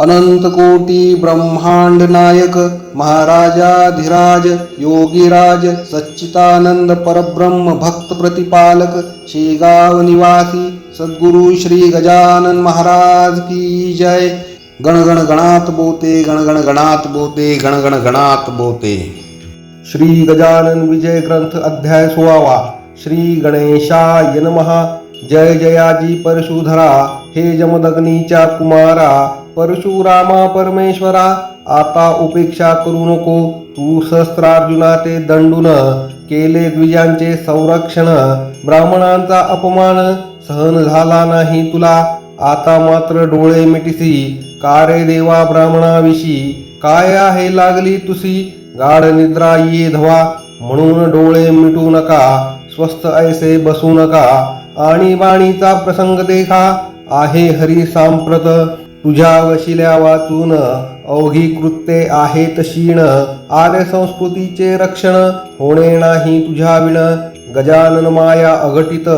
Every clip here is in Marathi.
अनंत कोटी ब्रह्मांड नायक महाराजाधिराज योगीराज सच्चितानंद परब्रह्म भक्त प्रतिपालक शेगाव निवासी सद्गुरु श्री गजानन महाराज की जय। गण गण गणात बोते गण गण गणात बोते गण गण गणात बोते। श्री गजानन विजय ग्रंथ अध्याय सोळावा। श्री गणेशाय नमः। जय जयाजी परशुधरा। हे जमदग्नीच्या कुमारा। परशुरामा परमेश्वरा आता उपेक्षा करू नको. तू सहस्त्रार्जुना ते दंडून केले द्विजांचे संरक्षण. ब्राह्मणांचा अपमान सहन झाला नाही तुला. आता मात्र डोळे मिटिसी. कारे देवा ब्राह्मणाविषयी? काय आहे लागली तुसी? गाढ निद्रा ये धवा. म्हणून डोळे मिटू नका. स्वस्थ ऐसे बसू नका. आणि बाणीचा प्रसंग देखा. आहे हरी सांप्रत. तुझ्या वशिल्या वाचून अवघी कृत्ये आहेत क्षीण आर्य संस्कृतीचे रक्षण होणे नाही तुझ्या विण. गजानन माया अघटित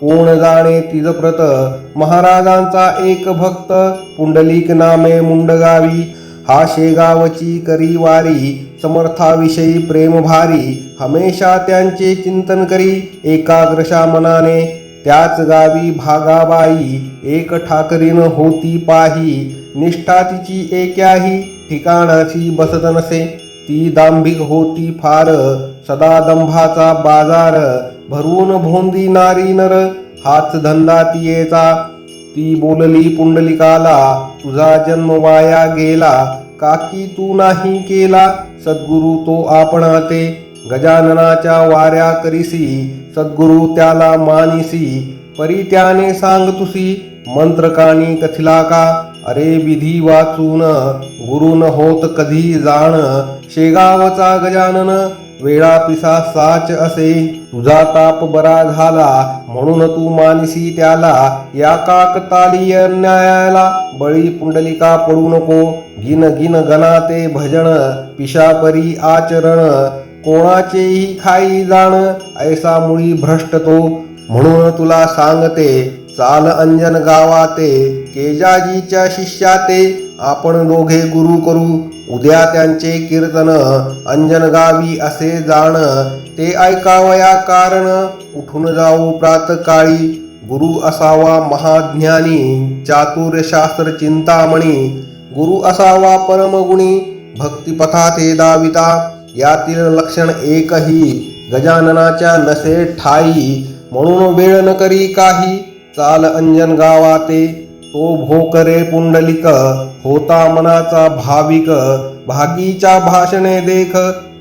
कोण जाणे तिजप्रत. महाराजांचा एक भक्त पुंडलिक नामे मुंडगावी. हा शेगावची करी वारी समर्थाविषयी प्रेम भारी. हमेशा त्यांचे चिंतन करी एकाग्रशा मनाने. त्याच गावी भागाबाई एक ठाकरीन होती पाही. निष्ठा तिची एक्याही ठिकाणाची बसत नसे. ती दांभिक होती फार सदा दंभाचा बाजार. भरून भोंदी नारी नर हाच धंदा तियेचा. ती बोलली पुंडलिकाला तुझा जन्म वाया गेला. काकी तू नाही केला. सद्गुरु तो आपणा ते गजाननाच्या वाऱ्या करीसी सद्गुरु त्याला मानिसी परी त्याने सांग तुसी मंत्रकाणी कथिला का? अरे विधी वाचून गुरुन होत कधी जाण? शेगावचा गजानन वेळा पिसा साच असे तुझा ताप बरा झाला म्हणून तू मानसी त्याला या काकतालीय न्यायाला बळी पुंडलिका पडू नको गिन गिन गणाते भजन पिशापरी आचरण कोणाचेही खाई जाण ऐसा मुळी भ्रष्ट तो. म्हणून तुला सांगते चाल अंजन गावाते केजाजीच्या शिष्याते आपण दोघे गुरु करू. उद्या त्यांचे कीर्तन अंजन गावी असे जाण. ते ऐकावया कारण उठून जाऊ प्रातकाळी गुरु असावा महाज्ञानी चातुर्यशास्त्र चिंतामणी. गुरु असावा परमगुणी भक्तिपथाते दाविता. यातील लक्षण एकही गजाननाच्या नसे ठाई म्हणून वेळ न करी काही. चाल अंजन गावाते तो भोकरे पुंडलिक होता मनाचा भाविक. भागीच्या भाषणे देख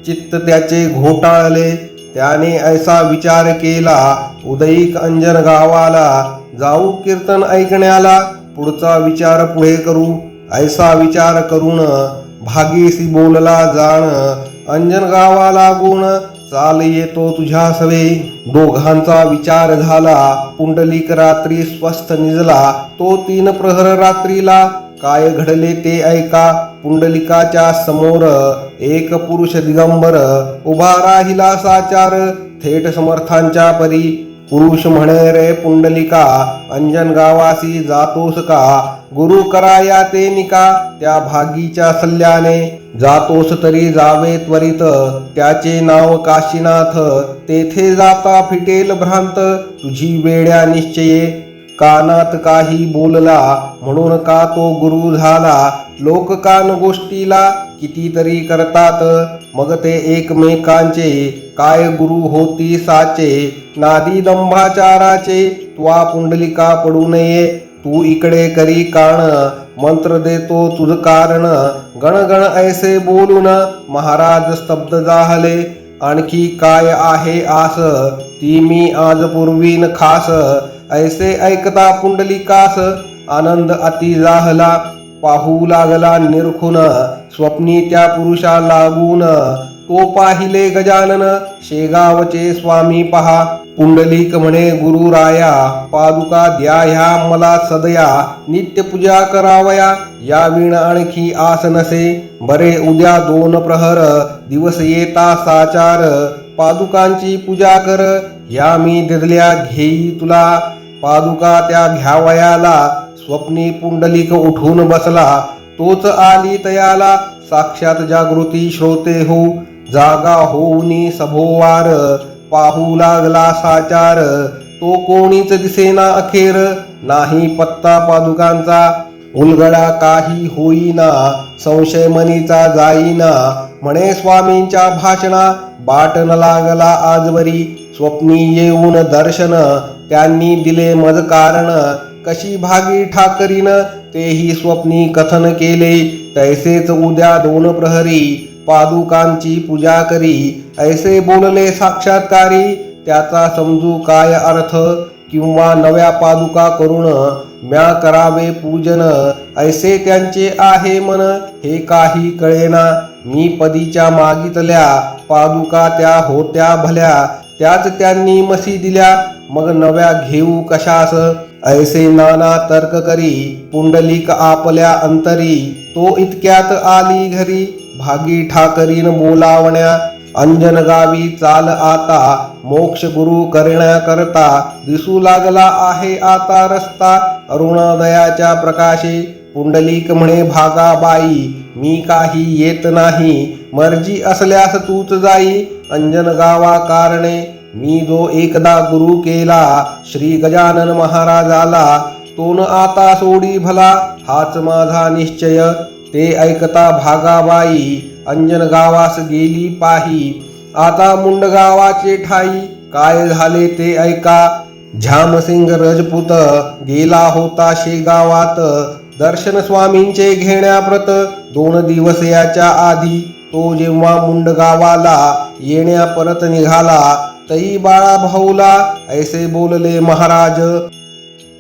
चित्त त्याचे घोटाळले. त्याने ऐसा विचार केला उदयिक अंजन गावाला जाऊ कीर्तन ऐकण्याला. पुढचा विचार पुढे करू ऐसा विचार करून भागीसी बोलला जाण. अंजन गावाला गुण चाल येतो तुझ्या सवे. दोघांचा विचार झाला पुंडलिक रात्री स्वस्थ निजला. तो तीन प्रहर रात्रीला काय घडले ते ऐका. पुंडलिकाच्या समोर एक पुरुष दिगंबर उभा राहिला साचार. थेट समर्थांच्या परी पुरुष म्हणे रे पुंडलिका अंजन गावासी जातोस का? गुरु कराया ते निका त्या भागीच्या सल्ल्याने. जातोस तरी जावे त्वरित त्याचे नाव काशीनाथ. तेथे जाता फिटेल भ्रांत तुझी वेड्या निश्चये. कानात काही बोलला म्हणून का तो गुरु झाला? लोक कान गोष्टीला कितीतरी करतात. मग ते एकमेकांचे काय गुरु होती साचे? नादी दंभाचाराचे त्वा पुंडलिका पडू नये. तू इकडे करी काण मंत्र देतो तुझ कारण. गण गण ऐसे बोलून महाराज स्तब्ध जाहले आणखी काय आहे आस? ती मी आज पूर्वीन खास. ऐसे ऐकता पुंडलिकास आनंद अति जाहला. पाहू लागला निरखून स्वप्नी त्या पुरुषा लागून. तो पाहिले गजानन शेगावचे स्वामी पहा. पुंडलिक म्हणे गुरु राया पादुका द्या ह्या मला सदया नित्य पूजा करावया. या विण आणखी आस नसे. बरे उद्या दोन प्रहर दिवस येता साचार. पादुकांची पूजा कर ह्या मी दिदल्या घेई तुला. पादुका त्या घ्यावयाला स्वप्नी पुंडलिक उठून बसला. तोच आली तयाला. साक्षात जागृती श्रोते हो जागा होऊनी सभोवार. पाहू लागला साचार. तो कोणीच दिसेना अखेर. नाही पत्ता पादुकांचा. उलगडा काही होईना. संशय मनीचा जाईना. म्हणे स्वामींच्या भाषणा. बाट न लागला आजवरी. स्वप्नी येऊन दर्शन. त्यांनी दिले मज कारण. कशी भागी ठाकरीन? तेही स्वप्नी कथन केले. तैसेच उद्या दोन प्रहरी. पादुकांची पूजा करी. ऐसे बोलले साक्षात्कारी. त्याचा समजू काय अर्थ? किंवा नव्या पादुका करून म्या करावे पूजन. ऐसे त्यांचे आहे मन. हे काही कळेना. मी पदीच्या मागितल्या. पादुका त्या होत्या भल्या. त्याच त्यांनी मसी दिल्या. मग नव्या घेऊ कशास? ऐसे नाना तर्क करी पुंडलिक आपल्या अंतरी तो इतक्यात आली घरी. भागी ठाकरीन बोलावण्या अंजन गावी चाल आता. मोक्ष गुरु करण्याकरता दिसू लागला आहे आता रस्ता. अरुणोदयाच्या प्रकाशे पुंडलिक म्हणे भागाबाई मी काही येत नाही. मर्जी असल्यास तूच जाई. अंजन गावा कारणे मी जो एकदा गुरु केला श्री गजानन महाराजाला तो न आता सोडी भला हाच माझा निश्चय. ते ऐकता भागाबाई अंजन गावास गेली पाही. आता मुंड गावाचे ठाई काय झाले ते ऐका. झामसिंग रजपूत गेला होता शेगावात. दर्शन स्वामींचे घेण्याप्रत दोन दिवस याच्या आधी तो जेव्हा मुंड गावाला येण्या परत निघाला तई बाळा भाऊला ऐसे बोलले महाराज.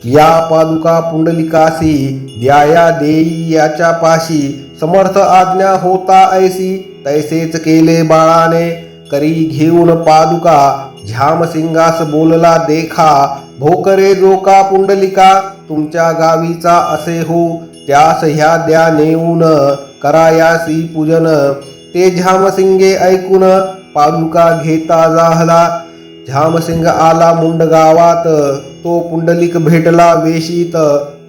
या पादुका पुंडलिकासी द्याया देई याच्या पाशी समर्थ आज्ञा होता ऐसी. तैसेच केले बाळाने. करी घेऊन पादुका झामसिंगास बोलला देखा. भोकरे जो का पुंडलिका तुमच्या गावीचा असे हो. त्यास ह्या द्या नेऊन करायासी पूजन. ते झामसिंगे ऐकून पादुका घेता जाहला. झामसिंग आला मुंड गावात. तो पुंडलिक भेटला वेशीत.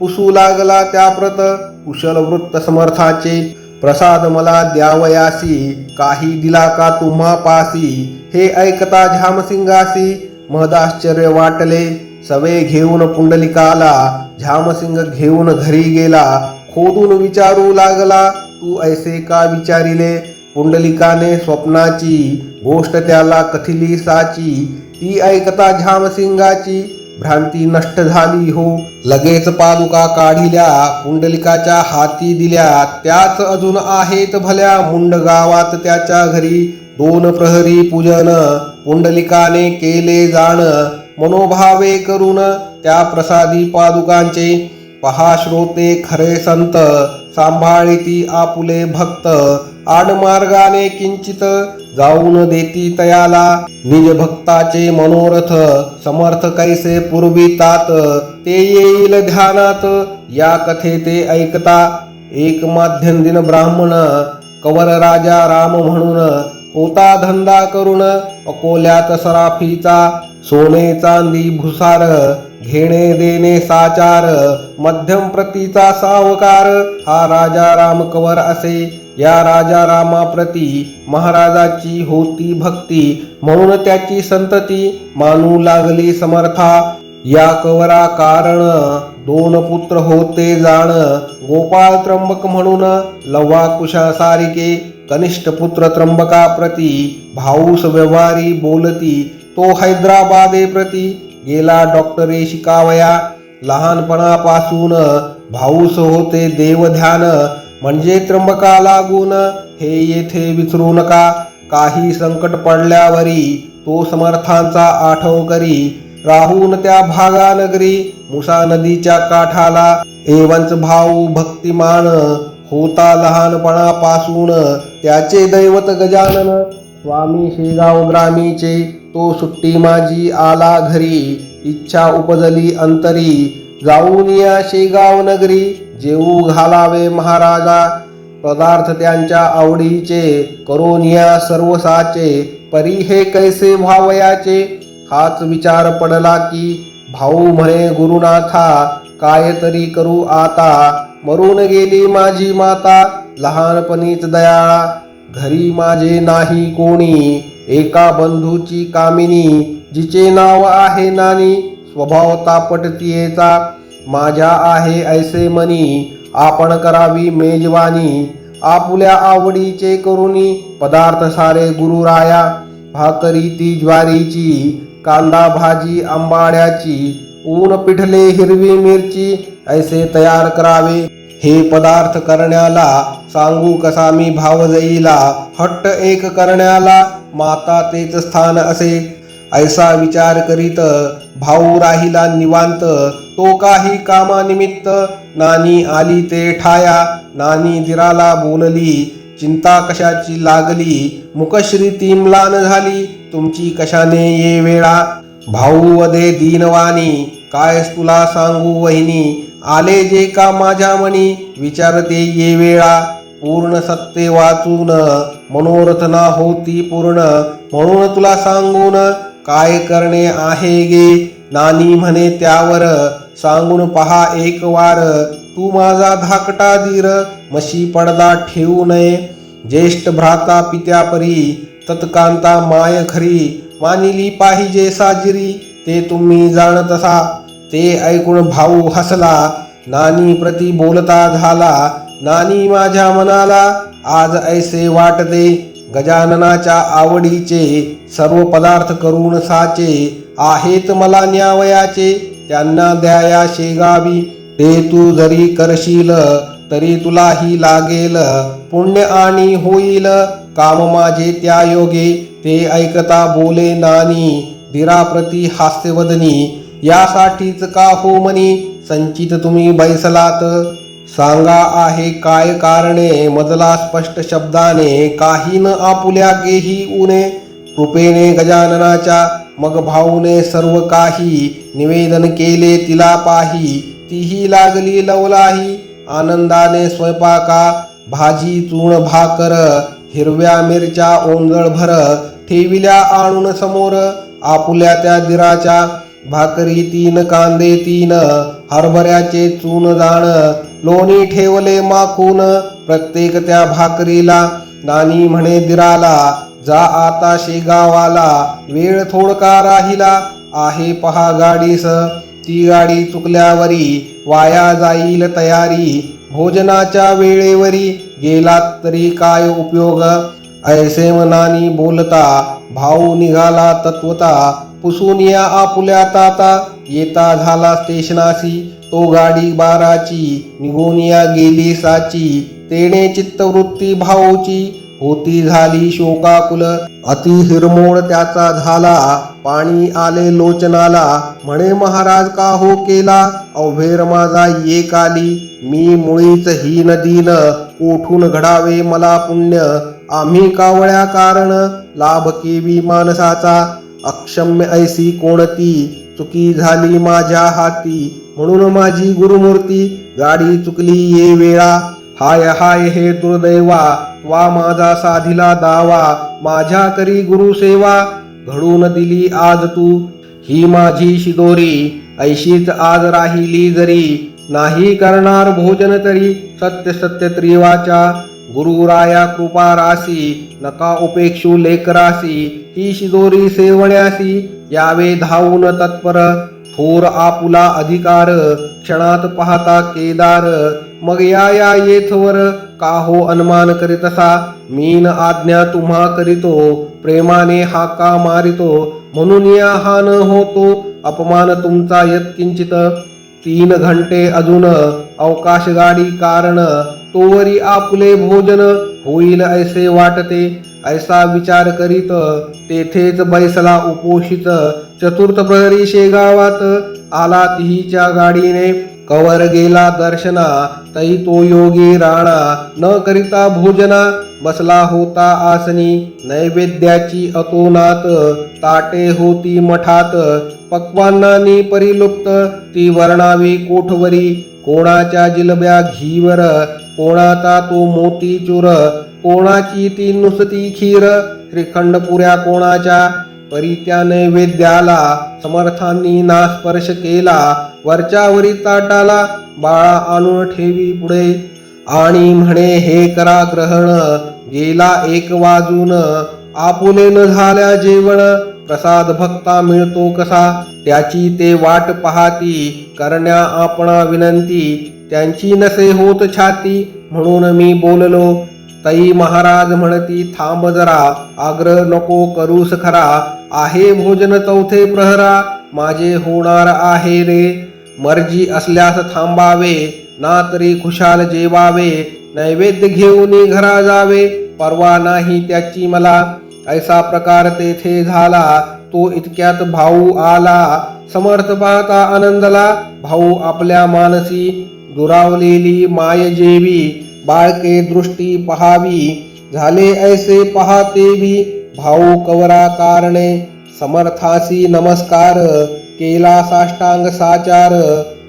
पुसू लागला त्याप्रत कुशल वृत्त समर्थाचे. प्रसाद मला द्यावयासी. काही दिला का तुम्हा पासी? हे ऐकता झामसिंगासी. महदाश्चर्य वाटले. सवे घेऊन पुंडलिकाला. झामसिंग घेऊन घरी गेला. खोदून विचारू लागला. तू ऐसे का विचारिले? पुंडलिकाने स्वप्नाची गोष्ट त्याला कथिली साची ती ऐकता झामसिंगाची भ्रांती नष्ट झाली हो. लगेच पादुका काढिल्या पुंडलिकाच्या हाती दिल्या त्याच अजून आहेत भल्या मुंड गावात त्याच्या घरी. दोन प्रहरी पूजन पुंडलिकाने केले जाण मनोभावे करून त्या प्रसादी पादुकांचे. पहा श्रोते खरे संत सांभाळीती आपुले भक्त. आडमार्गाने किंचित जाऊन देती तयाला. निज भक्ताचे मनोरथ समर्थ कैसे पुरवितात ते येईल ध्यानात या कथे ते ऐकता? एक माध्यम दिन ब्राह्मण कवर राजा राम म्हणून. होता धंदा करून अकोल्यात सराफीचा सोने चांदी भुसार घेणे देणे साचार मध्यम प्रतीचा सावकार हा राजा राम कवर असे. या राजा रामाप्रती महाराजाची होती भक्ती म्हणून त्याची संतती मानू लागली समर्था. या कवरा कारण दोन पुत्र होते जाण गोपाळ त्र्यंबक म्हणून लव्वा कुशा सारिके कनिष्ठ पुत्र त्र्यंबका प्रती भाऊस व्यवहारी बोलती तो हैदराबादे प्रती गेला डॉक्टरे शिकावया. लहानपणापासून भाऊस होते देवध्यान म्हणजे त्र्यंबका लागून हे येथे विसरू नका. काही संकट पडल्यावरी तो समर्थांचा आठव करी. राहून त्या भागानगरी मुसा नदीच्या काठाला. एवंच भाऊ भक्तिमान होता लहानपणापासून त्याचे दैवत गजानन. स्वामी शेगाव ग्रामीचे तो सुट्टी माझी आला घरी. इच्छा उपजली अंतरी. जाऊन या शेगाव नगरी. जेऊ घालावे महाराजा. पदार्थ त्यांच्या आवडीचे करून या सर्वसाचे. परी हे कैसे व्हावयाचे? हाच विचार पडला की भाऊ म्हणे गुरुनाथा काय तरी करू आता. मरून गेली माझी माता लहानपणीच दयाळा. घरी माझे नाही कोणी एका बंधूची कामिनी जिचे नाव आहे नानी स्वभाव तापटतीयेचा. माझ्या आहे ऐसे मनी आपण करावी मेजवानी. आपुल्या आवडीचे करुणी पदार्थ सारे गुरुराया. भाकरी ती ज्वारीची कांदा भाजी आंबाड्याची ऊन पिठले हिरवी मिरची ऐसे तयार करावे. हे पदार्थ करण्याला सांगू कसा मी भाव जाईला? हट्ट एक करण्याला माता तेच स्थान असे. ऐसा विचार करीत भाऊ राहिला निवांत. तो काही कामानिमित्त नानी आली ते ठाया. नानी दिराला बोलली चिंता कशाची लागली? मुखश्री ती म्लान झाली. तुमची कशाने ये वेळा? भाऊ वदे दीनवाणी. काय तुला सांगू वहिनी? आले जे का माझ्या मनी विचारते ये वेळा. पूर्ण सत्ते वाचून मनोरथना होती पूर्ण. म्हणून तुला सांगून काय करणे आहे गे? नानी म्हणे त्यावर सांगून पहा एक वार. तू माझा धाकटा धीर मशी पडदा ठेवू नये. ज्येष्ठ भ्राता पित्यापरी तत्कांता माय खरी मानिली पाहिजे साजिरी ते तुम्ही जाणत असा. ते ऐकून भाऊ हसला नानी प्रति बोलता झाला नानी माझ्या मनाला आज ऐसे वाटते गजाननाच्या आवडीचे सर्व पदार्थ करून साचे आहेत मला न्यावयाचे त्यांना द्याया शेगावी ते तू जरी करशील तरी तुलाही लागेल पुण्य आणि होईल काम माझे त्या योगे ते ऐकता बोले नानी दिराप्रती हास्यवदनी यासाठीच का हो मनी संचित तुम्ही बैसलात. सांगा आहे काय कारणे? मजला स्पष्ट शब्दाने काही न आपुल्या गेही उने कृपेने गजाननाच्या मग भाऊने सर्व काही निवेदन केले तिला पाही. तीही लागली लवलाही. आनंदाने स्वयंपाका. भाजी चूण भाकर हिरव्या मिरच्या ओंजळ भर ठेविल्या आणून समोर. आपुल्या त्या दिराच्या भाकरी तीन कांदे तीन हरभऱ्याचे चून जाण लोणी ठेवले माखून प्रत्येक त्या भाकरीला. नानी म्हणे दिराला जा आता शेगावाला वेळ थोडका राहिला? आहे पहा गाडीस ती गाडी चुकल्यावरी वाया जाईल तयारी. भोजनाच्या वेळेवरी गेलात तरी काय उपयोग? ऐसे मनानी बोलता भाऊ निघाला तत्वता पुसून या आपुल्या ताता. येता झाला स्टेशनासी तो गाडी बाराची. निघून या गेली साची. तेने चित्तवृत्ती भाऊची. होती झाली शोकाकुल. अति हिरमोड त्याचा झाला. पाणी आले लोचनाला. म्हणे महाराज का हो केला? अवभेर माझा ये काली मी मुळीच ही नदीन कोठून घडावे मला पुण्य. आम्ही कावळ्या कारण? लाभ केवी माणसाचा. अक्षम्य ऐसी कोणती चुकी झाली माझ्या हाती. म्हणून माझी गुरुमूर्ती गाडी चुकली ये वेळा. हाय हाय हे दुर्दैवा वा माझा साधिला दावा. माझ्या करी गुरुसेवा घडून दिली आज तू. ही माझी शिदोरी ऐशीच आज राहिली जरी. नाही करणार भोजन तरी सत्य सत्य त्रिवाचा. गुरुराया कृपा रासी नका उपेक्षू लेकरासी ही शिजोरी सेवण्यासी यावे धावून तत्पर. थोर आपुला अधिकार क्षणात पाहता केदार. मग या या येथवर का हो अनुमान करीतसा. मीन आज्ञा तुम्हा करीतो प्रेमाने हाका मारितो. म्हणून या हा न होतो अपमान तुमचा यत्किंचित. तीन घंटे अजून अवकाश गाडी कारण. तोवरी आपले भोजन होईल ऐसे वाटते. ऐसा विचार करीत तेथेच बैसला उपोषित. चतुर्थ प्रहरी शेगावात आला तिहीच्या गाडीने. कवर गेला दर्शना तई तो योगी राणा न करिता भोजना बसला होता आसनी नैवेद्याची अतोनात ताटे होती मठात पक्वान्नानी परिलुप्त ती वर्णावी कोठवरी कोणाच्या जिलब्या घीवर कोणाचा तो मोती चुर कोणाची ती नुसती खीर श्रीखंड पुऱ्या कोणाच्या परित्या नैवेद्याला समर्थांनी ना स्पर्श केला वरच्यावरी ताटाला बाळा आणून ठेवी पुढे. आणि म्हणे हे करा ग्रहण गेला एक वाजून. आपुले न झाल्या जेवण प्रसाद भक्ता मिळतो कसा? त्याची ते वाट पाहाती करण्या आपणा विनंती त्यांची नसे होत छाती म्हणून मी बोललो तई महाराज म्हणती थांब जरा आग्रह नको करूस खरा. आहे भोजन चौथे प्रहरा माझे होणार आहे रे. मर्जी असल्यास थांबावे ना तरी खुशाल जेवावे. नैवेद्य घेऊन घरा जावे परवा नाही त्याची मला. ऐसा प्रकार तेथे झाला तो इतक्यात भाऊ आला. समर्थ पाहता आनंदला भाऊ आपल्या मानसी दुरावलेली माय जेवी. बाळके दृष्टी पहावी. झाले ऐसे पाहतेवी भाऊ कवरा कारणे. समर्थासी नमस्कार. केला साष्टांग साचार.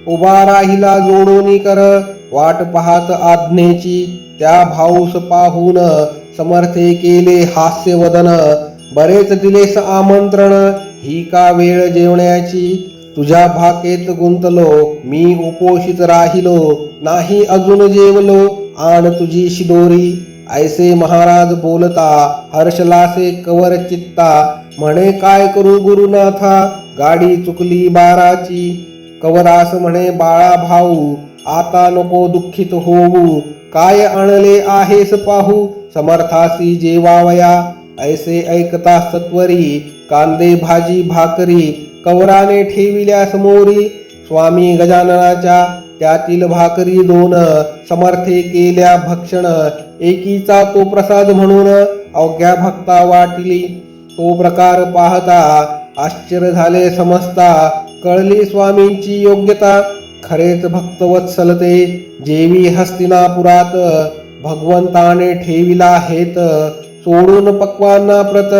उभा राहिला जोडोनी कर. वाट पाहत आज्ञेची. त्या भाऊस पाहून समर्थे केले हास्य वदन. बरेच दिलेस आमंत्रण. ही का वेळ जेवण्याची? तुझ्या भाकेत गुंतलो. मी उपोषित राहिलो. नाही अजून जेवलो. आण तुझी शिदोरी ऐसे महाराज बोलता हर्षलासे कवर चित्ता म्हणे काय करू गुरुनाथा? गाडी चुकली बाराची कवरास म्हणे बाळा भाऊ आता नको दुःखित होऊ काय आणले आहेस पाहू? समर्थासी जेवावया ऐसे ऐकता सत्वरी कांदे भाजी भाकरी कवराने ठेविल्या समोरी स्वामी गजाननाच्या त्यातील भाकरी दोन समर्थे केल्या भक्षण एकीचा तो प्रसाद म्हणून अवघ्या भक्ता वाटिली. तो प्रकार पाहता आश्चर्य झाले समजता कळली स्वामींची योग्यता. खरेच भक्तवत्सलते जेवी हस्तिनापुरात भगवंताने ठेविला हेत. सोडून पक्वांना प्रत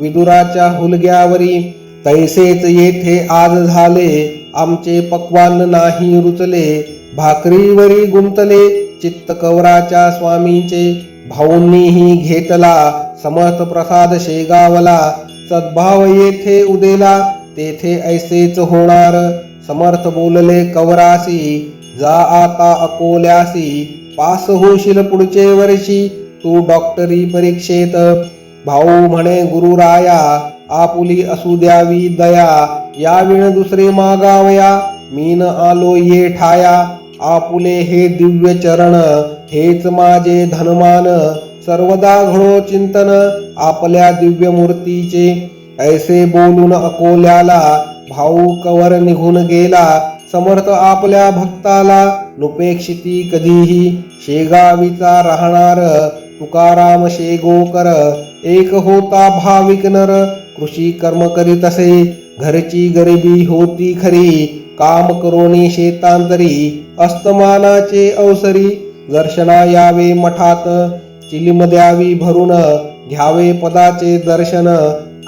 विदुराच्या हुलग्यावरी. तैसेच येथे आज झाले आमचे पक्वान नाही रुचले भाकरीवरी गुंतले चित्त कवराच्या स्वामींचे भाऊंनीही घेतला समर्थ प्रसाद शेगावला. सद्भाव येथे उदेला तेथे ऐसेच होणार. समर्थ बोलले कवरासी जा आता अकोल्यासी पास होशील पुढचे वर्षी तू डॉक्टरी परीक्षेत. भाऊ म्हणे गुरुराया आपुली असू द्यावी दया. या दुसरे मागावया. मीन आलो ये ठाया. आपुले हे दिव्य चरण. हेच माझे धनमान. सर्वदा घडो चिंतन. आपल्या दिव्य मूर्तीचे. ऐसे बोलून अकोल्याला. भाऊ कवर निघून गेला. समर्थ आपल्या भक्ताला. नुपेक्षिती कधीही. शेगावीचा राहणार. तुकाराम शेगोकर. एक होता भाविक नर. कृषी कर्म करीत असे घरची गरिबी होती खरी. काम करोनी शेतांतरी अस्तमानाचे अवसरी. दर्शना यावे मठात चिलिम द्यावी भरून. घ्यावे पदाचे दर्शन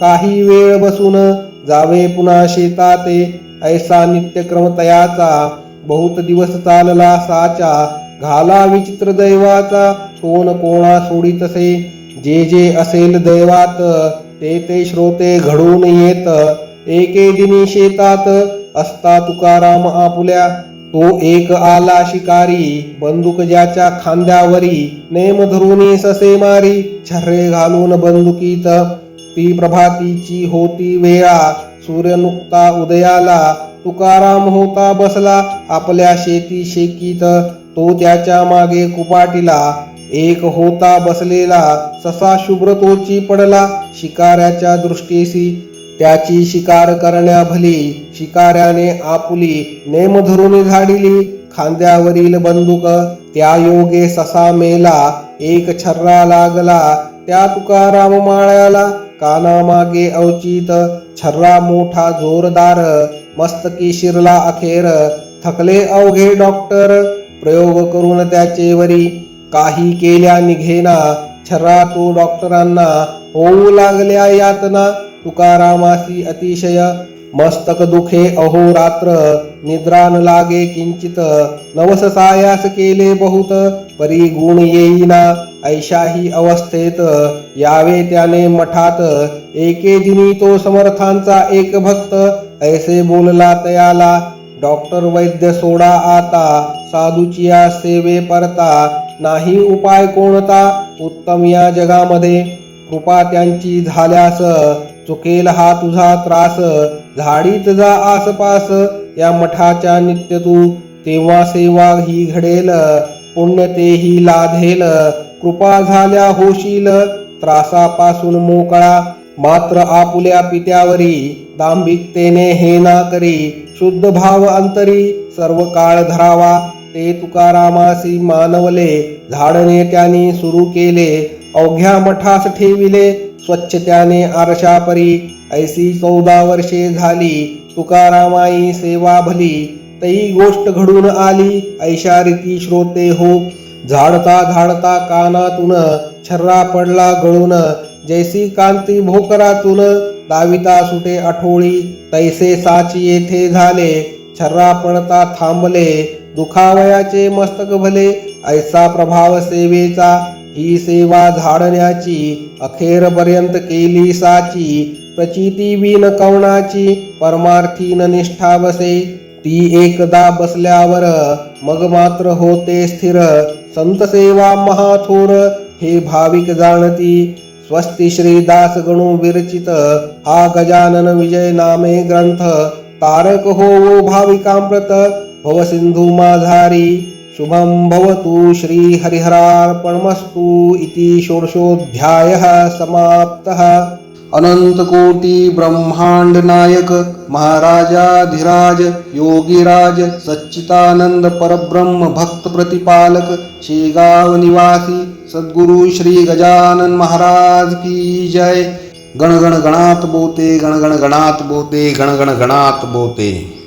काही वेळ बसून. जावे पुन्हा शेताते ऐसा नित्यक्रम तयाचा. बहुत दिवस चालला साचा घाला विचित्र दैवाचा. कोण कोणा सोडितसे जे जे असेल दैवात ते ते श्रोते घडून येत एके दिनी शेतात असता तुकाराम आपुल्या. तो एक आला शिकारी बंदूक ज्याच्या खांद्यावरी नेम धरून ससे मारी छर्रे घालून बंदुकीत. ती प्रभातीची होती वेळा सूर्य नुकता उदयाला. तुकाराम होता बसला आपल्या शेती शेकीत. तो त्याच्यामागे कुपाटीला एक होता बसलेला ससा शुभ्र तोची पडला शिकाऱ्याच्या दृष्टीसी त्याची शिकार करण्या भली शिकाऱ्याने आपुली नेम धरून झाडिली. खांद्यावरील बंदूक त्या योगे ससा मेला. एक छर्रा लागला त्या तुकाराम माळ्याला कानामागे अवचित छर्रा मोठा जोरदार. मस्तकी शिरला अखेर थकले अवघे डॉक्टर. प्रयोग करून त्याचे वरी काही केल्या निघेना छर्रा तो डॉक्टरांना होऊ लागल्या यातना. तुकारामासी अतिशय. मस्तक दुखे अहोरात्र निद्रान लागे किंचित. नवस सायास केले बहुत. परी गुण येईना. ऐशाही अवस्थेत. यावे त्याने मठात. एके दिनी तो समर्थांचा एक भक्त. ऐसे बोलला तयाला डॉक्टर वैद्य सोडा आता. साधूची या सेवे परता. नाही उपाय कोणता उत्तम या जगामध्ये. कृपा त्यांची झाल्यास चुकेल हा तुझा त्रास. झाडीत जा आसपास या मठाच्या नित्य तू. तेव्हा सेवा ही घडेल पुण्य तेही लाधेल कृपा झाल्या होशील त्रासापासून मोकळा. मात्र आपुल्या पित्यावरी दांभिकतेने हे ना करी. शुद्ध भाव अंतरी सर्व काळ धरावा. ते तुकारामासी मानवले झाडणे त्याने सुरू केले अवघ्या मठास ठेविले स्वच्छ त्याने आरशापरी. ऐसी चौदा वर्षे झाली तुकारामाई सेवा भली तई गोष्ट घडून आली ऐशा रीती श्रोते हो. झाडता झाडता कानातून छर्रा पडला गळून जैसी कांती भोकरातून दाविता सुटे आठोळी तैसे साची येथे झाले छर्रा पडता थांबले दुखावयाचे मस्तक भले ऐसा प्रभाव सेवेचा ही सेवा झाडण्याची अखेरपर्यंत केली साची प्रचिती विन कवणाची परमार्थीन निष्ठा बसे. ती एकदा बसल्यावर मग मात्र होते स्थिर संत सेवा महाथोर हे भाविक जाणती. स्वस्ती श्री दास गणू विरचित हा गजानन विजय नामे ग्रंथ. तारक हो भाविकांप्रत भवसिन्धुमाधारी शुभं भवतु श्रीहरिहरार्पणमस्तु इति षोडशोऽध्यायः समाप्तः। अनन्तकोटिब्रह्माण्डनायक महाराजाधिराज योगीराज सच्चिदानंद परब्रह्म भक्त सद्गुरु श्री गजानन महाराज की जय। गण गण गणात बोते गण गण गणात बोते गण गण गणात बोते।